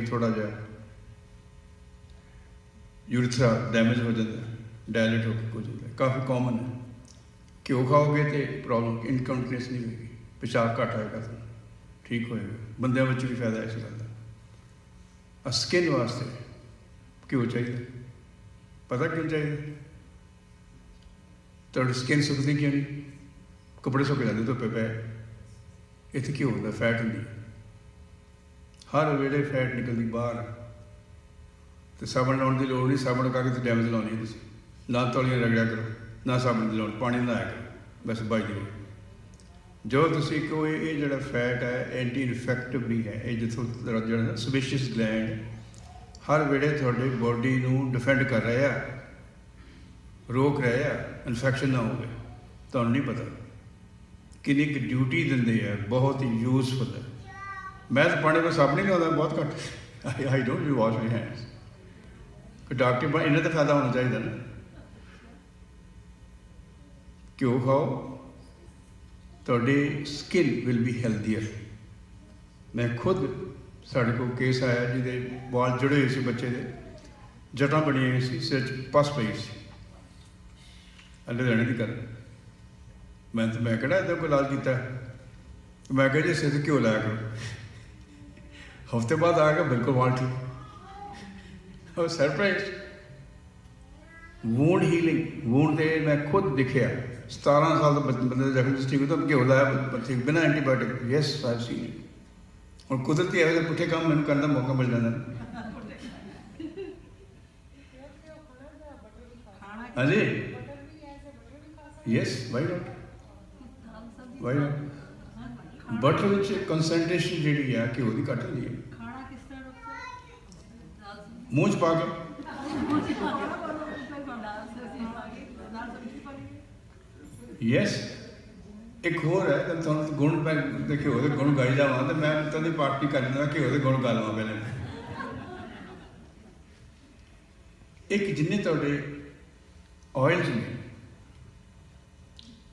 ਵੀ ਥੋੜਾ ਜਿਹਾ। ਯੂਰਥਰਾ ਡੈਮੇਜ ਹੋ ਜਾਂਦਾ ਡਾਇਲੇਟ ਹੋ ਕੇ ਕੁਝ ਹੁੰਦਾ। ਕਾਫੀ ਕਾਮਨ ਹੈ। ਘਿਓ ਖਾਓਗੇ ਤੇ ਪ੍ਰੋਬਲਮ ਇਨਕੰਟੀਨੈਂਸ ਨਹੀਂ ਹੋਏਗੀ। ਪਿਸ਼ਾਬ ਘੱਟ ਆਏਗਾ ਠੀਕ ਹੋਏਗਾ। ਬੰਦਿਆਂ ਵਿੱਚ ਵੀ ਫਾਇਦਾ ਇਸ ਗੱਲ ਦਾ। ਆ ਸਕਿਨ ਵਾਸਤੇ ਘਿਓ ਚਾਹੀਦਾ। ਪਤਾ ਕਿਉਂ ਚਾਹੀਦਾ? ਤੁਹਾਡੀ ਸਕਿਨ ਸੁੱਕਦੀ ਕਿਉਂ ਨਹੀਂ? ਕੱਪੜੇ ਸੁੱਕ ਜਾਂਦੇ, ਧੁੱਪੇ ਪਏ। ਇੱਥੇ ਕੀ ਹੁੰਦਾ ਫੈਟ ਹੁੰਦੀ ਹੈ। ਹਰ ਵੇਲੇ ਫੈਟ ਨਿਕਲਦੀ ਬਾਹਰ। ਤੇ ਸਾਬਣ ਲਾਉਣ ਦੀ ਲੋੜ ਨਹੀਂ, ਸਾਬਣ ਕਰਕੇ ਤੇ ਡੈਮੇਜ ਲਾਉਣੀ ਤੁਸੀਂ। ਨਾ ਤੌਲੀਆਂ ਰਗੜਿਆ ਕਰੋ, ਨਾ ਸਾਬਣ ਦੀ ਲੋੜ, ਪਾਣੀ ਨਾ ਆਇਆ ਕਰੋ, ਬਸ ਬਾਈ ਦੀ ਜੋ ਤੁਸੀਂ ਕਹੋ, ਇਹ ਜਿਹੜਾ ਫੈਟ ਹੈ ਐਂਟੀ ਇਨਫੈਕਟਿਵ ਵੀ ਹੈ, ਇਹ ਜਿੱਥੋਂ ਜਿਹੜਾ ਸਪੀਸ਼ੀਅਸ ਗਲੈਂਡ ਹਰ ਵੇਲੇ ਤੁਹਾਡੀ ਬੋਡੀ ਨੂੰ ਡਿਫੈਂਡ ਕਰ ਰਿਹਾ ਹੈ, ਰੋਕ ਰਿਹਾ ਹੈ ਇਨਫੈਕਸ਼ਨ ਨਾ ਹੋਵੇ। ਤੁਹਾਨੂੰ ਨਹੀਂ ਪਤਾ। ਕਿੰਨੀ ਕੁ ਡਿਊਟੀ ਦਿੰਦੇ ਆ, ਬਹੁਤ ਹੀ ਯੂਜ਼ਫੁਲ ਹੈ। ਮੈਂ ਤਾਂ ਪਾਣੀ ਵਿੱਚ ਸਾਬਣ ਨਹੀਂ ਲਾਉਂਦਾ ਬਹੁਤ ਘੱਟ। I I don't you wash my hands ਕਿ ਡਾਕਟਰ ਬਣ, ਇਹਨਾਂ ਦਾ ਫਾਇਦਾ ਹੋਣਾ ਚਾਹੀਦਾ ਨਾ। ਘਿਓ ਖਾਓ। ਤੁਹਾਡੀ ਸਕਿਨ ਵਿਲ ਬੀ ਹੈਲਦੀਅਰ ਮੈਂ ਖੁਦ ਸਾਡੇ ਕੋਲ ਕੇਸ ਆਇਆ ਜਿਹਦੇ ਵਾਲ ਜੁੜੇ ਹੋਏ ਸੀ ਬੱਚੇ ਦੇ। ਜਟਾਂ ਬਣੀਆਂ ਹੋਈਆਂ ਸੀ, ਸਿਰ 'ਚ ਪਸ ਪਈ ਸੀ। ਅੱਲੇ ਲੈਣੇ ਦੀ ਕਰ ਮੈਂ ਤਾਂ ਮੈਂ ਕਿਹੜਾ ਇਹਦਾ ਕੋਈ ਇਲਾਜ ਕੀਤਾ। ਮੈਂ ਕਿਹਾ ਜੀ ਸਿਰ 'ਚ ਘਿਓ ਲਾਇਆ ਕਰੋ। ਹਫ਼ਤੇ ਬਾਅਦ ਆ ਗਿਆ ਬਿਲਕੁਲ ਵਾਲ ਠੀਕ। ਉਹ ਸਰਪ੍ਰਾਈਜ਼ ਵੂਡ ਹੀਲਿੰਗ ਵੂਡ ਦੇ ਮੈਂ ਖੁਦ ਦੇਖਿਆ। 17 ਸਾਲ ਦਾ ਬੱਚ- ਬੰਦੇ ਦਾ ਜ਼ਖਮ ਸੀ ਠੀਕ ਤਾਂ ਘਿਓ ਲਾਇਆ ਬ- ਠੀਕ ਬਿਨਾਂ ਐਂਟੀਬਾਇਓਟਿਕ ਯੈਸ ਆਈ ਸੀਨ ਹੁਣ ਕੁਦਰਤੀ ਇਹੋ ਜਿਹੇ ਪੁੱਠੇ ਕੰਮ ਮੈਨੂੰ ਕਰਨ ਦਾ ਮੌਕਾ ਮਿਲ ਜਾਂਦਾ। ਹਾਂਜੀ। Yes why not why not butter ਵਿੱਚ ਕਨਸੈਂਟ੍ਰੇਸ਼ਨ ਜਿਹੜੀ ਆ ਕਿ ਉਹਦੀ ਘੱਟ ਹੁੰਦੀ ਹੈ ਖਾਣਾ ਕਿਸ ਤਰ੍ਹਾਂ ਡਾਕਟਰ? ਮੂੰਹ 'ਚ ਪਾ ਕੇ। ਯੈਸ ਇੱਕ ਹੋਰ ਹੈ ਤਾਂ ਤੁਹਾਨੂੰ ਗੁਣ ਪੈ ਦੇਖਿਓ ਉਹਦੇ ਗੁਣ ਗਾਈ ਜਾਵਾਂ ਤੇ ਮੈਂ ਤਾਂ ਦੀ ਪਾਰਟੀ ਕਰ ਦਿੰਦਾ ਕਿ ਉਹਦੇ ਗੁਣ ਗਾ ਲਵਾਂ ਪਹਿਲੇ। ਇੱਕ ਜਿੰਨੇ ਤੁਹਾਡੇ ਆਇਲਸ ਨੇ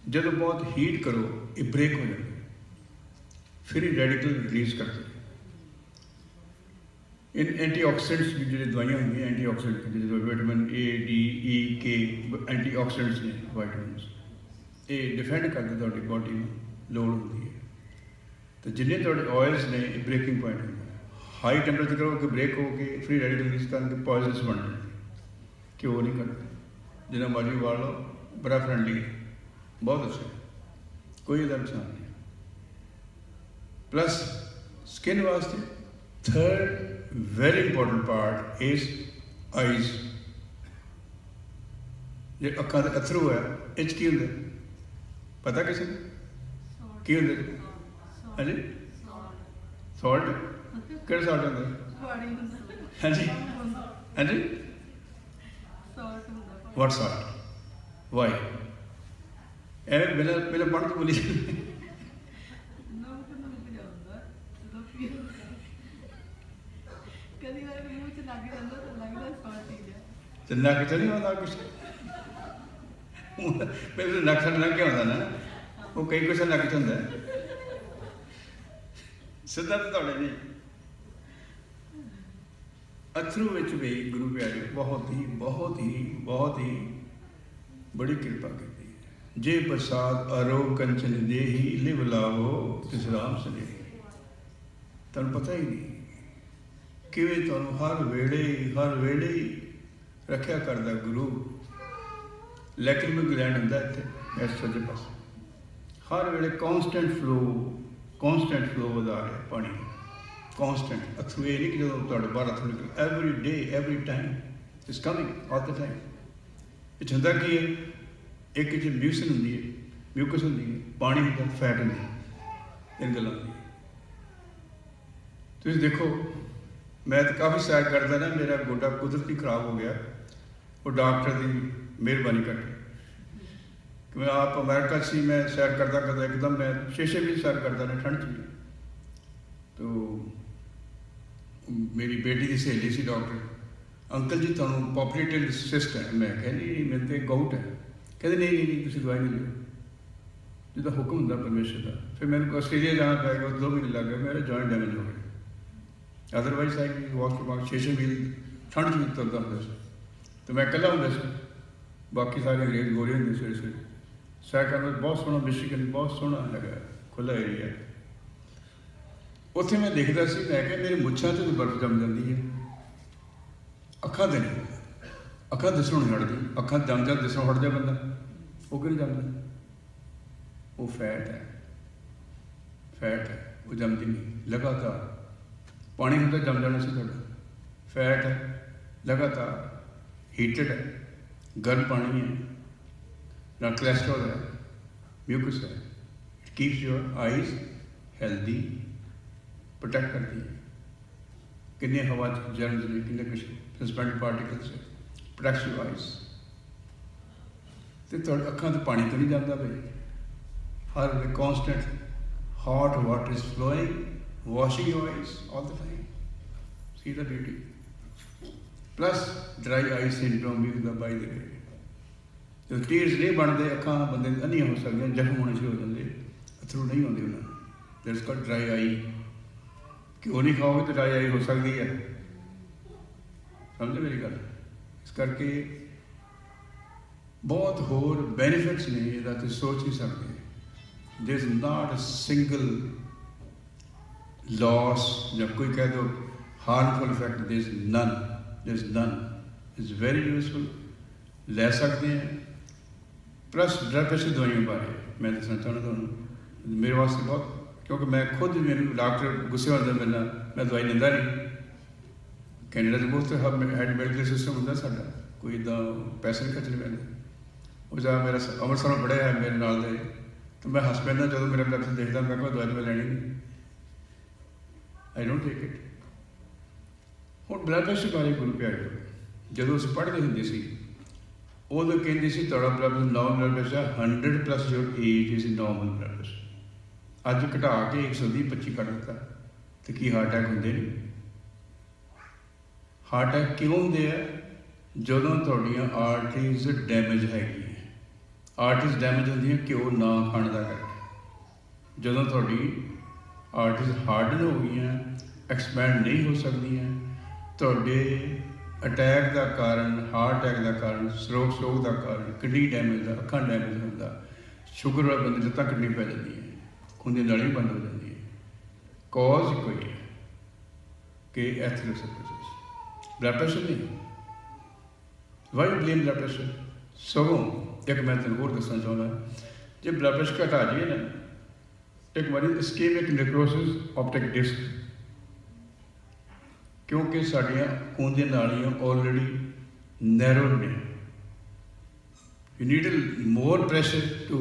ਜਦੋਂ ਬਹੁਤ ਹੀਟ ਕਰੋ ਇਹ ਬ੍ਰੇਕ ਹੋ ਜਾਂਦੇ। ਫਿਰ ਇਹ ਰੈਡੀਕਲ ਰਿਲੀਜ਼ ਕਰਦੇ ਇਨ ਐਂਟੀਆਕਸੀਡੈਂਟਸ ਵੀ ਜਿਹੜੇ ਦਵਾਈਆਂ ਹੁੰਦੀਆਂ ਐਂਟੀਆਕਸੀਡੈਂਟ ਜਿਹੜੇ vitamin A D E K antioxidants ਨੇ ਵਿਟਾਮਿਨਸ ਇਹ ਡਿਫੈਂਡ ਕਰਦੇ ਤੁਹਾਡੀ ਬਾਡੀ ਨੂੰ ਲੋੜ ਹੁੰਦੀ ਹੈ ਤੇ ਜਿੰਨੇ ਤੁਹਾਡੇ ਆਇਲਸ ਨੇ ਇਹ ਬ੍ਰੇਕਿੰਗ ਪੁਆਇੰਟ ਹੁੰਦਾ ਹਾਈ ਟੈਂਪਰੇਚਰ ਕਰੋ ਕਿ ਬ੍ਰੇਕ ਹੋ ਕੇ ਫ੍ਰੀ ਰੈਡੀਕਲ ਰਿਲੀਜ਼ ਕਰਕੇ ਪੋਇਜ਼ਨਸ ਬਣ ਜਾਂਦੇ ਕਿਉਂ ਨਹੀਂ ਕਰਦੇ ਜਿੰਨਾ ਮਰਜ਼ੀ ਵਾਲ ਲਓ ਬੜਾ ਫ੍ਰੈਂਡਲੀ ਹੈ ਬਹੁਤ ਅੱਛਾ ਹੈ। ਕੋਈ ਇਹਦਾ ਨੁਕਸਾਨ ਨਹੀਂ ਪਲੱਸ ਸਕਿਨ ਵਾਸਤੇ third very important part is eyes ਜੇ ਅੱਖਾਂ ਦੇ ਅਥਰੂ ਹੈ ਇਹ 'ਚ ਕੀ ਹੁੰਦਾ ਪਤਾ ਕਿਸੇ ਨੂੰ ਕੀ ਹੁੰਦਾ ਜੀ? ਹਾਂਜੀ ਸਾਲਟ ਕਿਹੜਾ ਸਾਲਟ ਹੁੰਦਾ ਪਾਣੀ ਹੁੰਦਾ ਹਾਂਜੀ ਹਾਂਜੀ ਸੌਲਟ ਹੁੰਦਾ ਵਾਟ ਸਾਲਟ ਵਾਈ ਐਵੇਂ ਬਿਨਾਂ ਬਿਨਾਂ ਪੜ੍ਹ ਕੇ ਬੋਲੀ ਜਾਂਦੇ। ਨਮਕ ਨਮਕ ਜਾਂਦਾ ਜਦੋਂ ਪੀ ਕਦੀ ਵਾਰ ਮੂੰਹ ਚ ਲੱਗ ਜਾਂਦਾ ਤਾਂ ਲੱਗਦਾ ਸੌਲਟ ਹੀ ਗਿਆ। ਤੇ ਨੱਕ ਚ ਨਹੀਂ ਆਉਂਦਾ ਕੁਛ। ਪਹਿਲੇ ਨੱਕ ਨਾਲ ਲੰਘ ਕੇ ਆਉਂਦਾ ਨਾ। ਉਹ ਕਈ ਕੁਛ ਨੱਕ ਚ ਹੁੰਦਾ। ਸਿੱਧਾ ਤਾਂ ਤੁਹਾਡੇ ਨਹੀਂ। ਅਥਰੂ ਵਿੱਚ ਵੀ ਗੁਰੂ ਪਿਆਰੇ ਬਹੁਤ ਹੀ ਬਹੁਤ ਹੀ ਬਹੁਤ ਹੀ ਬੜੀ ਕਿਰਪਾ ਕੀਤੀ ਜੇ ਪ੍ਰਸਾਦ ਅਰੋ ਕੰਚਨ ਦੇਹੀ ਲਿਵ ਲਾਵੋ, ਤਿਸ ਰਾਮ ਸਨੇ ਤੁਹਾਨੂੰ ਪਤਾ ਹੀ ਨਹੀਂ ਕਿਵੇਂ ਤੁਹਾਨੂੰ ਹਰ ਵੇਲੇ ਹਰ ਵੇਲੇ ਰੱਖਿਆ ਕਰਦਾ ਗੁਰੂ। ਲੈਕਰੀਮਲ ਗਲੈਂਡ ਹੁੰਦਾ ਇੱਥੇ, ਇਸ ਸੱਜੇ ਪਾਸੇ। ਹਰ ਵੇਲੇ ਕਨਸਟੈਂਟ ਫਲੋ ਕਨਸਟੈਂਟ ਫਲੋ ਵਧਾ ਰਿਹਾ ਪਾਣੀ। ਕਨਸਟੈਂਟ ਅਥਰੂ ਨਹੀਂ ਕਿ ਜਦੋਂ ਤੁਹਾਡੇ ਬਾਹਰ ਅਥਰੂ ਨਿਕਲ every day every time it's coming all the time ਇਹ ਹੁੰਦਾ ਕੀ ਹੈ? ਇੱਕ ਚ ਮਿਊਸਨ ਹੁੰਦੀ ਹੈ ਮਿਊਕਸ ਹੁੰਦੀ ਹੈ, ਪਾਣੀ ਹੁੰਦਾ ਫੈਟ ਹੁੰਦੀ ਹੈ, ਇਹ ਗੱਲਾਂ ਹੁੰਦੀਆਂ। ਤੁਸੀਂ ਦੇਖੋ, ਮੈਂ ਤਾਂ ਕਾਫੀ ਸੈਰ ਕਰਦਾ ਨਾ, ਮੇਰਾ ਗੋਡਾ ਕੁਦਰਤੀ ਖਰਾਬ ਹੋ ਗਿਆ। ਉਹ ਡਾਕਟਰ ਦੀ ਮਿਹਰਬਾਨੀ ਕਰਕੇ। ਕਿ ਮੈਂ ਆਪ ਅਮਰੀਕਾ 'ਚ ਸੀ ਮੈਂ ਸੈਰ ਕਰਦਾ ਕਰਦਾ ਇੱਕਦਮ ਮੈਂ ਸ਼ੀਸ਼ੇ ਵੀ ਸੈਰ ਕਰਦਾ ਨਾ ਠੰਡ 'ਚ ਵੀ। ਤੋ ਮੇਰੀ ਬੇਟੀ ਦੀ ਸਹੇਲੀ ਸੀ ਡਾਕਟਰ। ਅੰਕਲ ਜੀ, ਤੁਹਾਨੂੰ ਪੋਪੂਲੇਟਡ ਸਿਸਟ ਹੈ। ਮੈਂ ਕਹਿੰਦੀ ਮੈਨੂੰ ਤੇ ਗਾਊਟ ਹੈ। ਕਹਿੰਦੇ, ਨਹੀਂ ਨਹੀਂ ਨਹੀਂ, ਤੁਸੀਂ ਦਵਾਈ ਨਹੀਂ ਲਿਓ। ਜਿਹਦਾ ਹੁਕਮ ਹੁੰਦਾ ਪਰਮੇਸ਼ਰ ਦਾ, ਫਿਰ ਮੈਨੂੰ ਆਸਟ੍ਰੇਲੀਆ ਜਾਣਾ ਪੈ ਗਿਆ, ਦੋ ਮਹੀਨੇ ਲੱਗ ਗਏ, ਮੇਰਾ ਜੁਆਇੰਟ ਡੈਮੇਜ ਹੋ ਗਿਆ। ਅਦਰਵਾਈਜ਼ ਆਈ ਵਾਕ ਵਾਕ ਛੇ ਛੇ ਮੀਲ ਠੰਡ 'ਚ ਉਤਰਦਾ ਹੁੰਦਾ ਸੀ ਤੇ ਮੈਂ ਇਕੱਲਾ ਹੁੰਦਾ ਸੀ ਬਾਕੀ ਸਾਰੇ ਅੰਗਰੇਜ਼ ਗੋਰੇ ਹੁੰਦੇ ਸੀ ਸਵੇਰੇ ਸੈਰ ਵਿੱਚ ਬਹੁਤ ਸੋਹਣਾ ਮਿਸ਼ੀਗਨ ਬਹੁਤ ਸੋਹਣਾ ਹੈਗਾ ਖੁੱਲਾ ਏਰੀਆ ਉੱਥੇ ਮੈਂ ਦੇਖਦਾ ਸੀ ਮੈਂ ਕਿਹਾ ਮੇਰੇ ਮੁੱਛਾਂ 'ਤੇ ਬਰਫ਼ ਜੰਮ ਜਾਂਦੀ ਹੈ ਅੱਖਾਂ ਤੇ ਨਹੀਂ ਅੱਖਾਂ ਦਿਸਣੋਂ ਨਹੀਂ ਹਟਦੀ ਅੱਖਾਂ ਜੰਮ ਜਾਂ ਦਿਸਣੋਂ ਹਟ ਜਾ ਬੰਦਾ ਉਹ ਕਿਉਂ ਨਹੀਂ ਜੰਮਦਾ ਉਹ ਫੈਟ ਹੈ ਫੈਟ ਹੈ ਉਹ ਜੰਮਦੀ ਨਹੀਂ ਲਗਾਤਾਰ ਪਾਣੀ ਹੁੰਦਾ ਜੰਮ ਜਾਣਾ ਸੀ ਤੁਹਾਡਾ। ਫੈਟ ਹੈ ਲਗਾਤਾਰ ਹੀਟਡ ਹੈ ਗਰਮ ਪਾਣੀ ਹੈ ਨਾ ਕੋਲੇਸਟ੍ਰੋਲ ਹੈ ਮਿਊਕਸ ਹੈ। It keeps your eyes healthy protect ਕਰਦੀ ਹੈ। ਕਿੰਨੇ ਹਵਾ ਚ ਜਰਮਸ ਨੇ ਕਿੰਨੇ ਕੁਛ ਸਸਪੈਂਡ ਪਾਰਟੀਕਲਸ ਹੈ ਪ੍ਰੋਟੈਕਟਸ ਯੂਰ ਆਈਜ਼ ਤੇ ਤੁਹਾਡੀ ਅੱਖਾਂ ਤੋਂ ਪਾਣੀ ਤਾਂ ਨਹੀਂ ਜਾਂਦਾ ਬਈ। ਹਰ way constant hot water is flowing, washing your eyes, all the time. See the beauty. Plus, dry eye syndrome ਵੀ ਹੁੰਦਾ by the way. ਜਦੋਂ ਟੀਰਸ ਨਹੀਂ ਬਣਦੇ ਅੱਖਾਂ ਬੰਦੇ ਦੀਆਂ ਅੰਨੀਆਂ ਹੋ ਸਕਦੀਆਂ ਜ਼ਖਮ ਹੋਣੇ ਸ਼ੁਰੂ ਹੋ ਜਾਂਦੇ ਅਥਰੂ ਨਹੀਂ ਆਉਂਦੇ ਉਹਨਾਂ ਨੂੰ ਦੈਟਸ ਕਾਲਡ ਡਰਾਈ ਆਈ ਕਿਉਂ ਨਹੀਂ ਖਾਓਗੇ ਤਾਂ ਡਰਾਈ ਆਈ ਹੋ ਸਕਦੀ ਹੈ ਸਮਝੇ ਮੇਰੀ ਗੱਲ ਇਸ ਕਰਕੇ ਬਹੁਤ ਹੋਰ ਬੈਨੀਫਿਟਸ ਨੇ ਇਹਦਾ ਤੁਸੀਂ ਸੋਚ ਨਹੀਂ ਸਕਦੇ there is not a single loss, ਜਾਂ ਕੋਈ ਕਹਿ ਦੋ harmful effect, there is none, there is none. It's very useful. ਲੈ ਸਕਦੇ ਹਾਂ। ਪਲੱਸ ਬਲੱਡ ਪ੍ਰੈਸ਼ਰ ਦਵਾਈਆਂ ਬਾਰੇ ਮੈਂ ਦੱਸਣਾ ਚਾਹੁੰਦਾ ਤੁਹਾਨੂੰ। ਮੇਰੇ ਵਾਸਤੇ ਬਹੁਤ, ਕਿਉਂਕਿ ਮੈਂ ਖੁਦ ਮੈਨੂੰ ਡਾਕਟਰ ਗੁੱਸੇ ਹੁੰਦਾ ਮੇਰੇ ਨਾਲ ਮੈਂ ਦਵਾਈ ਲੈਂਦਾ ਨਹੀਂ। ਕੈਨੇਡਾ ਦੇ ਬਹੁਤ ਹੈਡ ਮੈਡੀਕਲ ਸਿਸਟਮ ਹੁੰਦਾ ਸਾਡਾ। ਕੋਈ ਇਦਾਂ ਪੈਸੇ ਨਹੀਂ ਖਰਚਣੇ ਪੈਂਦੇ। ਉਹ ਜਾ ਮੇਰਾ ਸ- ਅੰਮ੍ਰਿਤਸਰੋਂ ਪੜਿਆ ਹੈ ਮੇਰੇ ਨਾਲ ਦੇ। ਤੇ ਮੈਂ ਹੱਸ ਪੈਂਦਾ ਜਦੋਂ ਮੇਰਾ ਡਾਕਟਰ ਦੇਖਦਾ, ਮੈਂ ਕਿਹਾ ਦਵਾਈ ਮੈਂ ਲੈਣੀ ਨਹੀਂ ਆਈ ਡੋਨਟ ਟੇਕ ਇਟ ਹੁਣ ਬਲੱਡ ਪ੍ਰੈਸ਼ਰ ਬਾਰੇ ਗੁਰੂ ਪਿਆਰੇ ਜਦੋਂ ਅਸੀਂ ਪੜ੍ਹਦੇ ਹੁੰਦੇ ਸੀ, ਉਦੋਂ ਕਹਿੰਦੇ ਸੀ ਤੁਹਾਡਾ blood normal blood pressure 100 plus your age is normal blood pressure ਅੱਜ ਘਟਾ ਕੇ 120 25 ਕਰ ਦਿੱਤਾ। ਤੇ ਕੀ ਹਾਰਟ ਅਟੈਕ ਹੁੰਦੇ ਨੇ? ਹਾਰਟ ਅਟੈਕ ਕਿਉਂ ਹੁੰਦੇ ਆ? ਜਦੋਂ ਤੁਹਾਡੀਆਂ ਆਰਟਰੀਜ਼ ਡੈਮੇਜ ਹੈਗੀਆਂ ਆਰਟਰੀਜ਼ ਡੈਮੇਜ ਹੁੰਦੀਆਂ ਕਿਉਂ ਨਾ ਖਾਣ ਦਾ ਕਰਕੇ। ਜਦੋਂ ਤੁਹਾਡੀ ਆਰਟਰੀਜ਼ ਹਾਰਡਨ ਹੋ ਗਈਆਂ ਐਕਸਪੈਂਡ ਨਹੀਂ ਹੋ ਸਕਦੀਆਂ। ਤੁਹਾਡੇ ਅਟੈਕ ਦਾ ਕਾਰਨ ਹਾਰਟ ਅਟੈਕ ਦਾ ਕਾਰਨ ਸਟ੍ਰੋਕ ਸਟ੍ਰੋਕ ਦਾ ਕਾਰਨ ਕਿਡਨੀ ਡੈਮੇਜ ਦਾ, ਅੱਖਾਂ ਡੈਮੇਜ ਹੁੰਦਾ ਸ਼ੂਗਰ ਵਾਲੇ ਬੰਦੇ ਲੱਤਾਂ ਕਿਡਨੀ ਪੈ ਜਾਂਦੀ ਹੈ, ਖੂਨ ਦੀ ਨਾਲੀ ਬੰਦ ਹੋ ਜਾਂਦੀ ਹੈ। ਕਾਜ਼ ਕੋਈ ਹੈ ਕਿ ਐਥੀਰੋਸਕਲੇਰੋਸਿਸ ਬਲੱਡ ਪ੍ਰੈਸ਼ਰ ਨਹੀਂ ਵਾਈ ਬਲੇਮ ਬਲੱਡ ਪ੍ਰੈਸ਼ਰ ਸਗੋਂ ਇੱਕ ਮੈਂ ਤੁਹਾਨੂੰ ਹੋਰ ਦੱਸਣਾ ਚਾਹੁੰਦਾ, ਜੇ ਬਲੱਡ ਪ੍ਰੈਸ਼ਰ ਘਟਾ ਜਾਈਏ ਨਾ, ਇੱਕ ਵਾਰੀ ਇਸਕੇਮਿਕ ਨੈਕਰੋਸਿਸ ਆਪਟਿਕ ਡਿਸਕ ਕਿਉਂਕਿ ਸਾਡੀਆਂ ਖੂਨ ਦੀਆਂ ਨਾਲੀਆਂ ਆਲਰੇਡੀ ਨੈਰੋ ਨੇ you need more pressure to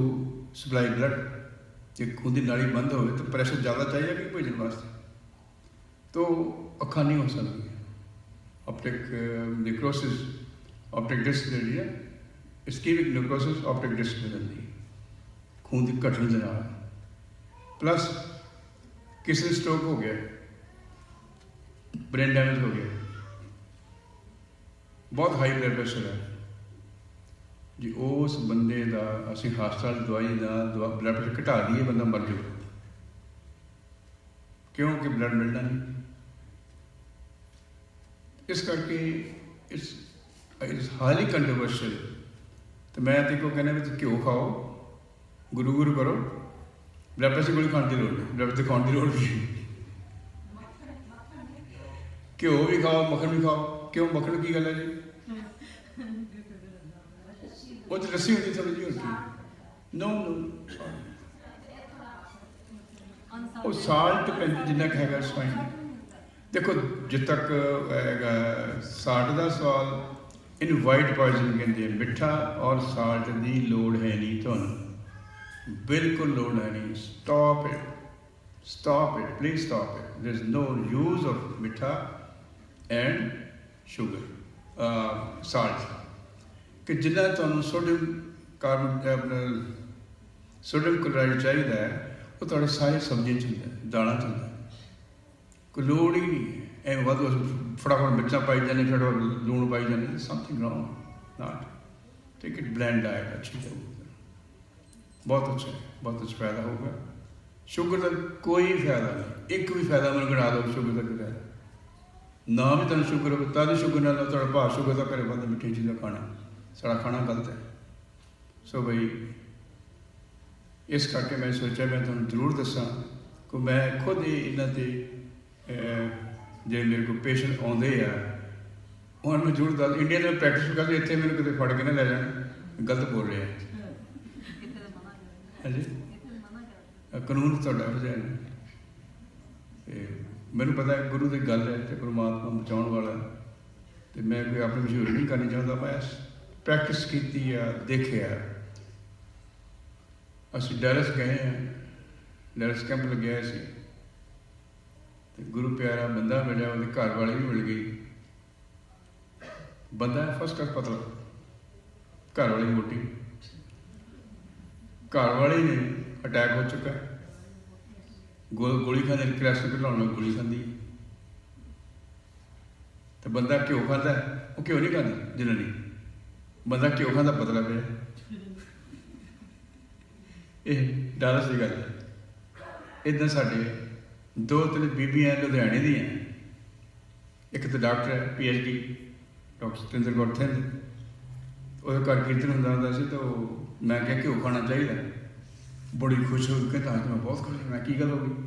supply blood ਜੇ ਖੂਨ ਦੀ ਨਾਲੀ ਬੰਦ ਹੋਵੇ ਤਾਂ ਪ੍ਰੈਸ਼ਰ ਜ਼ਿਆਦਾ ਚਾਹੀਦਾ ਕਿ ਭੇਜਣ ਵਾਸਤੇ ਤੋ ਅੱਖਾਂ ਨਹੀਂ ਹੋ ਸਕਦੀਆਂ ਆਪਟਿਕ ਨੈਕਰੋਸਿਸ ਆਪਟਿਕ ਡਿਸਕ ਜਿਹੜੀ ਹੈ ਇਸਕੇਮਿਕ ਨੈਕਰੋਸਿਸ ਆਪਟਿਕ ਡਿਸਕ ਹੋ ਜਾਂਦੀ ਹੈ ਖੂਨ ਦੀ ਘਟਣ ਦੇ ਨਾਲ ਪਲੱਸ ਕਿਸੇ ਸਟ੍ਰੋਕ ਹੋ ਗਿਆ ਬ੍ਰੇਨ ਡੈਮੇਜ ਹੋ ਗਿਆ। ਬਹੁਤ ਹਾਈ ਬਲੱਡ ਪ੍ਰੈਸ਼ਰ ਹੈ। ਜੀ, ਉਸ ਬੰਦੇ ਦਾ ਅਸੀਂ ਹਸਪਤਾਲ ਦਵਾਈ ਦਾ ਦਵਾ ਬਲੱਡ ਪ੍ਰੈਸ਼ਰ ਘਟਾ ਦਈਏ, ਬੰਦਾ ਮਰ ਜਾਊਗਾ ਕਿਉਂਕਿ ਬਲੱਡ ਮਿਲਦਾ ਨਹੀਂ? ਇਸ ਕਰਕੇ ਇਸ ਇਸ ਹਾਈਲੀ ਕੰਟਰੋਵਰਸ਼ੀਅਲ ਤੇ ਮੈਂ ਤੇ ਕੋ ਕਹਿੰਦਾ ਵੀ ਤੁਸੀਂ ਘਿਓ ਖਾਓ ਗੁਰੂ ਗੁਰੂ ਕਰੋ। ਬਲੱਡ ਪ੍ਰੈਸ਼ਰ ਗੋਲੀ ਖਾਣ ਦੀ ਲੋੜ ਨਹੀਂ। ਬਲੱਡ ਪ੍ਰੈਸ਼ਰ ਖਾਣ ਦੀ ਲੋੜ ਨਹੀਂ। ਘਿਓ ਵੀ ਖਾਓ, ਮੱਖਣ ਵੀ ਖਾਓ। ਕਿਉਂ? ਮੱਖਣ ਕੀ ਗੱਲ ਹੈ ਜੀ? ਉਹ ਤੇ ਲੱਸੀ ਹੁੰਦੀ ਥੋੜੀ ਜਿਹੀ, ਹੋਰ ਨੋ ਨੋ ਉਹ ਸਾਲਟ ਪੈਂਦੀ, ਜਿੰਨਾ ਕੁ ਹੈਗਾ ਸਵਾਈਨ ਦੇਖੋ, ਜਿੱਦ ਤੱਕ ਹੈਗਾ ਸਾਲਟ ਦਾ ਸਵਾਲ, ਇਹਨੂੰ ਵਾਈਟ ਪੋਇਜ਼ਨ ਕਹਿੰਦੇ ਆ। ਮਿੱਠਾ ਔਰ ਸਾਲਟ ਦੀ ਲੋੜ ਹੈ ਨਹੀਂ ਤੁਹਾਨੂੰ। ਬਿਲਕੁਲ ਲੋੜ ਹੈ ਨਹੀਂ। Stop it stop it please stop it there is no use of ਮਿੱਠਾ। ਐਂਡ ਸ਼ੂਗਰ ਸਾਲਟ ਕਿ ਜਿੰਨਾ ਤੁਹਾਨੂੰ ਸੋਡੀਅਮ ਕਾਰਬਨ ਸੋਡੀਅਮ ਕਲੋਰਾਈਡ ਚਾਹੀਦਾ ਹੈ, ਉਹ ਤੁਹਾਡੇ ਸਾਰੇ ਸਬਜ਼ੀਆਂ ਚ ਹੁੰਦਾ ਦਾਲਾਂ ਚ ਹੁੰਦਾ ਹੈ। ਕੋਈ ਲੋੜ ਹੀ ਨਹੀਂ ਹੈ। ਵਾਧੂ ਫਟਾਫਟ ਮਿਰਚਾਂ ਪਾਈ ਜਾਂਦੇ, ਫਟਾਫਟ ਲੂਣ ਪਾਈ ਜਾਂਦੇ something wrong not take it bland diet ਅੱਛੀ ਹੋਊਗਾ ਬਹੁਤ ਅੱਛਾ ਬਹੁਤ ਅੱਛਾ ਫਾਇਦਾ ਹੋਊਗਾ। ਸ਼ੂਗਰ ਦਾ ਕੋਈ ਫਾਇਦਾ ਨਹੀਂ। ਇੱਕ ਵੀ ਫਾਇਦਾ ਮੈਨੂੰ ਗਿਣਾ ਦਿਓ ਸ਼ੂਗਰ ਦਾ ਕੀ ਨਾ ਵੀ ਤੁਹਾਨੂੰ ਸ਼ੂਗਰ ਹੋਵੇ ਤਾਂ ਵੀ ਸ਼ੂਗਰ ਨਾਲ ਤੁਹਾਡਾ ਭਾਰ ਸ਼ੂਗਰ ਦਾ ਘਰੇ ਬੰਦ ਮਿੱਠੀ ਚੀਜ਼ਾਂ ਖਾਣਾ। ਸਾਡਾ ਖਾਣਾ ਗਲਤ ਹੈ। ਸੋ ਬਈ ਇਸ ਕਰਕੇ ਮੈਂ ਸੋਚਿਆ ਮੈਂ ਤੁਹਾਨੂੰ ਜ਼ਰੂਰ ਦੱਸਾਂ ਕਿ ਮੈਂ ਖੁਦ ਹੀ ਇਹਨਾਂ ਤੇ ਜੇ ਮੇਰੇ ਕੋਲ ਪੇਸ਼ੈਂਟ ਆਉਂਦੇ ਆ ਉਹਨਾਂ ਨੂੰ ਜ਼ਰੂਰ ਦੱਸ ਇੰਡੀਆ ਦੇ ਪ੍ਰੈਕਟਿਸ ਕਰਦੇ ਇੱਥੇ ਮੈਨੂੰ ਕਿਤੇ ਫੜ ਕੇ ਨਾ ਲੈ ਜਾਣ। ਗਲਤ ਬੋਲ ਰਿਹਾ। ਹਾਂਜੀ? ਕਾਨੂੰਨ ਤੁਹਾਡਾ ਹੋ ਜਾਏ ਤੇ ਮੈਨੂੰ ਪਤਾ ਹੈ ਗੁਰੂ ਦੀ ਗੱਲ ਹੈ ਤੇ ਪਰਮਾਤਮਾ ਬਚਾਉਣ ਵਾਲਾ ਹੈ। ਤੇ ਮੈਂ ਕੋਈ ਆਪਣੀ ਮਸ਼ਹੂਰੀ ਨਹੀਂ ਕਰਨੀ ਚਾਹੁੰਦਾ, ਮੈਂ ਪ੍ਰੈਕਟਿਸ ਕੀਤੀ ਆ, ਦੇਖਿਆ ਅਸੀਂ ਡੈਲਸ ਗਏ ਆ ਡੈਲਸ ਕੈਂਪ ਲੱਗਿਆ ਸੀ। ਤੇ ਗੁਰੂ ਪਿਆਰਾ ਬੰਦਾ ਮਿਲਿਆ, ਉਹਦੇ ਘਰ ਵਾਲੀ ਵੀ ਮਿਲ ਗਈ। ਬੰਦਾ ਫਸਟ ਕਲਾਸ ਪਤਲਾ ਘਰ ਵਾਲੀ ਮੋਟੀ। ਘਰ ਵਾਲੀ ਨੇ ਅਟੈਕ ਹੋ ਚੁੱਕਾ। ਗੋਲ ਗੋਲੀ ਖਾਂਦੇ ਕ੍ਰੈਸਟ ਘਟਾਉਣ ਨਾਲ ਗੋਲੀ ਖਾਂਦੀ ਹੈ। ਤੇ ਬੰਦਾ ਘਿਓ ਖਾਂਦਾ ਉਹ ਘਿਓ ਨਹੀਂ ਖਾਂਦੀ, ਜਨਾਨੀ। ਬੰਦਾ ਘਿਓ ਖਾਂਦਾ ਬਦਲਾ ਪਿਆ। ਇਹ ਡਾਲਸ ਦੀ ਗੱਲ ਹੈ। ਇਦਾਂ ਸਾਡੇ ਦੋ ਤਿੰਨ ਬੀਬੀਆਂ ਲੁਧਿਆਣੇ ਦੀਆਂ। ਇੱਕ ਤਾਂ ਡਾਕਟਰ ਹੈ P H D doctor Satinder Kaur Thind. ਉਹਦੇ ਘਰ ਕੀਰਤਨ ਹੁੰਦਾ ਹੁੰਦਾ ਸੀ, ਤਾਂ ਉਹ- ਮੈਂ ਕਿਹਾ ਘਿਓ ਖਾਣਾ ਚਾਹੀਦਾ। ਬੜੀ ਖੁਸ਼ ਹੋ ਕੇ ਕਹਿੰਦਾ ਅੱਜ ਮੈਂ ਬਹੁਤ ਖੁਸ਼ ਹਾਂ ਮੈਂ ਕੀ ਗੱਲ ਹੋ ਗਈ?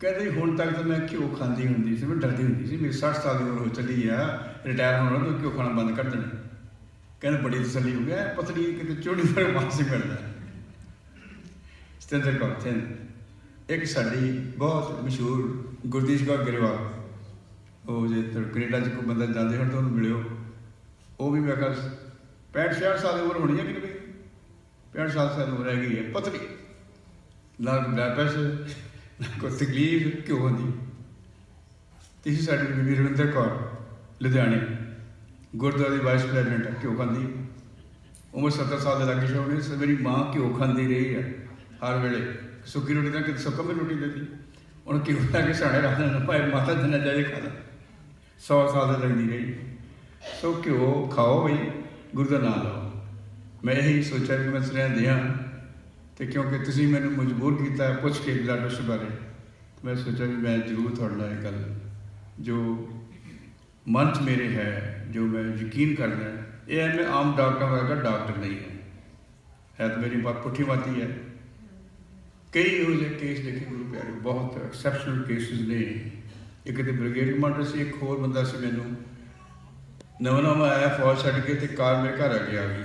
ਕਹਿੰਦੇ ਹੁਣ ਤੱਕ ਤਾਂ ਮੈਂ ਘਿਓ ਖਾਂਦੀ ਹੁੰਦੀ ਸੀ, ਮੈਂ ਡਰਦੀ ਹੁੰਦੀ ਸੀ। ਮੇਰੀ 60 ਸਾਲ ਦੀ ਉਮਰ ਹੋ ਚੱਲੀ ਆ ਰਿਟਾਇਰ ਹੋਣ ਵਾਲਾ ਘਿਓ ਖਾਣਾ ਬੰਦ ਕਰ ਦੇਣਾ। ਕਹਿੰਦੇ ਬੜੀ ਤਸੱਲੀ ਹੋ ਗਿਆ, ਪਤਲੀ ਕਿਤੇ ਚੋੜੀ ਪਰ ਮਾਸ ਮਿਲਦਾ ਸਤਿੰਦਰ ਕੌਰ ਥਿੰਦ ਇੱਕ ਸਾਡੀ ਬਹੁਤ ਮਸ਼ਹੂਰ ਗੁਰਦੀਸ਼ ਕੌਰ ਗਰੇਵਾਲ। ਉਹ ਜੇ ਤੁਰ ਕੈਨੇਡਾ 'ਚ ਕੋਈ ਬੰਦਾ ਜਾਂਦੇ ਹੁਣ ਤਾਂ ਉਹਨੂੰ ਮਿਲਿਓ। ਉਹ ਵੀ ਮੈਂ ਕਿਹਾ 65 66 ਸਾਲ ਦੀ ਉਮਰ ਹੋਣੀ ਹੈ ਕਿ ਨਹੀਂ 65 ਸਾਲ ਸਾਲ ਉਮਰ ਹੈਗੀ ਹੈ ਪਤਲੀ। ਨਾ ਬਲੱਡ ਪ੍ਰੈਸ਼ਰ ਨਾ ਕੋਈ ਤਕਲੀਫ ਕਿਉਂ ਹੁੰਦੀ ਤੀਸਰੀ ਸਾਡੀ ਬੀਬੀ ਰਵਿੰਦਰ ਕੌਰ, ਲੁਧਿਆਣੇ, ਗੁਰਦੁਆਰੇ ਦੀ ਵਾਈਸ ਪ੍ਰੈਜ਼ੀਡੈਂਟ ਹੈ ਘਿਓ ਖਾਂਦੀ ਉਮਰ 70 ਸਾਲ ਦੇ ਲੱਗੇ ਸ਼ੋਨੇ ਸੇ ਮੇਰੀ ਮਾਂ ਘਿਓ ਖਾਂਦੀ ਰਹੀ ਹੈ ਹਰ ਵੇਲੇ। ਸੁੱਕੀ ਰੋਟੀ ਤਾਂ ਕਿਤੇ ਸੁੱਕਾ ਵੀ ਰੋਟੀ ਦਿੰਦੀ ਉਹਨੂੰ ਘਿਓ ਲਾ ਕੇ ਸਾੜੇ ਰੱਖ ਦੇਣਾ ਭਾਈ ਮਾਤਾ ਜਨਾ ਜਾਏ ਖਾਦਾ 100 ਸਾਲ ਦੇ ਲੱਗਦੀ ਰਹੀ। ਸੋ ਘਿਓ ਖਾਓ ਬਈ, ਗੁਰੂ ਦਾ ਨਾਮ ਲਓ। ਮੈਂ ਇਹੀ ਸੋਚਿਆ ਕਿ ਮੈਂ ਸੁਨੇਹਾ ਦਿਆਂ ਤੇ ਕਿਉਂਕਿ ਤੁਸੀਂ ਮੈਨੂੰ ਮਜਬੂਰ ਕੀਤਾ ਪੁੱਛ ਕੇ ਬਲੱਡ ਉਸ ਬਾਰੇ, ਮੈਂ ਸੋਚਿਆ ਵੀ ਮੈਂ ਜ਼ਰੂਰ ਤੁਹਾਡੇ ਨਾਲ ਇਹ ਗੱਲ, ਜੋ ਮਨ ਮੇਰੇ ਹੈ, ਜੋ ਮੈਂ ਯਕੀਨ ਕਰਦਾ ਇਹ ਹੈ ਮੈਂ ਆਮ ਡਾਕਟਰ ਵਰਗਾ ਡਾਕਟਰ ਨਹੀਂ ਹੈ। ਹੈ ਤਾਂ ਮੇਰੀ ਬਾਤ ਪੁੱਠੀ ਮਾਤੀ ਹੈ ਕਈ ਇਹੋ ਜਿਹੇ ਕੇਸ ਦੇਖੇ ਗੁਰੂ ਪਿਆਰੇ, ਬਹੁਤ ਐਕਸੈਪਸ਼ਨਲ ਕੇਸਿਸ ਨੇ। ਇੱਕ ਤੇ ਬ੍ਰਿਗੇਡ ਕਮਾਂਡਰ ਸੀ, ਇੱਕ ਹੋਰ ਬੰਦਾ ਸੀ ਮੈਨੂੰ। ਨਵਾਂ ਨਵਾਂ ਆਇਆ ਫੌਜ ਛੱਡ ਕੇ ਤੇ ਕਾਰ ਮੇਰੇ ਘਰ ਆ ਕੇ ਆ ਗਈ।